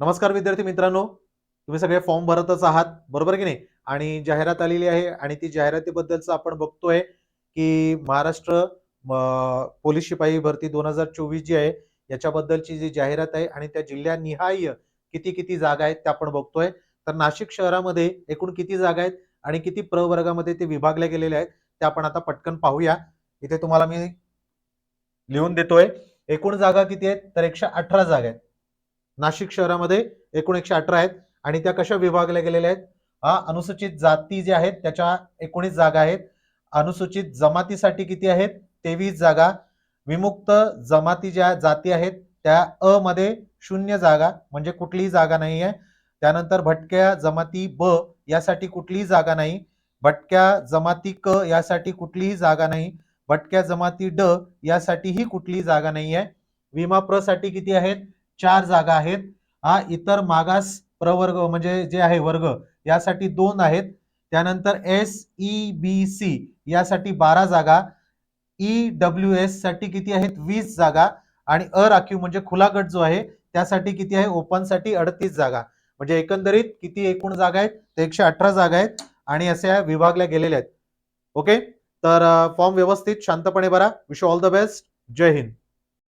नमस्कार विद्यार्थी मित्रांनो. तुम्ही सगळे फॉर्म भरतच आहात बरोबर की नाही? आणि जाहिरात आलेली आहे आणि ती जाहिरातीबद्दलच आपण बघतोय की महाराष्ट्र पोलीस शिपाई भरती दोन हजार चोवीस जी आहे याच्याबद्दलची जी जाहिरात आहे आणि त्या जिल्ह्यानिहाय किती किती जागा आहेत त्या आपण बघतोय. तर नाशिक शहरामध्ये एकूण किती जागा आहेत आणि किती प्रवर्गामध्ये ते विभागल्या गेलेल्या आहेत त्या आपण आता पटकन पाहूया. इथे तुम्हाला मी लिहून देतोय. एकूण जागा किती आहेत? तर एकशे अठरा जागा आहेत. नाशिक शहरामध्ये एकूण एकशे अठरा आहेत आणि त्या कशा विभागल्या गेलेल्या आहेत? हा अनुसूचित जाती ज्या आहेत त्याच्या एकोणीस जागा आहेत. अनुसूचित जमातीसाठी किती आहेत? तेवीस जागा. विमुक्त जमाती ज्या जाती आहेत त्या अ मध्ये शून्य जागा म्हणजे कुठलीही जागा नाही आहे. त्यानंतर भटक्या जमाती ब यासाठी कुठलीही जागा नाही. भटक्या जमाती क यासाठी कुठलीही जागा नाही. भटक्या जमाती ड यासाठीही कुठलीही जागा नाही आहे. विमा प्रसाठी किती आहेत? चार जागा आहेत. हा इतर मागास प्रवर्ग म्हणजे जे आहे वर्ग यासाठी दोन आहेत. त्यानंतर एस ई बी सी यासाठी बारा जागा. ई डब्ल्यू एससाठी किती आहेत? वीस जागा. आणि अराखीव म्हणजे खुला गट जो आहे त्यासाठी किती आहे? ओपनसाठी अडतीस जागा. म्हणजे एकंदरीत किती एकूण जागा आहेत? तर एकशे अठरा जागा आहेत. आणि असे विभागल्या गेलेल्या आहेत. ओके? तर फॉर्म व्यवस्थित शांतपणे भरा. विश ऑल द बेस्ट जय हिंद.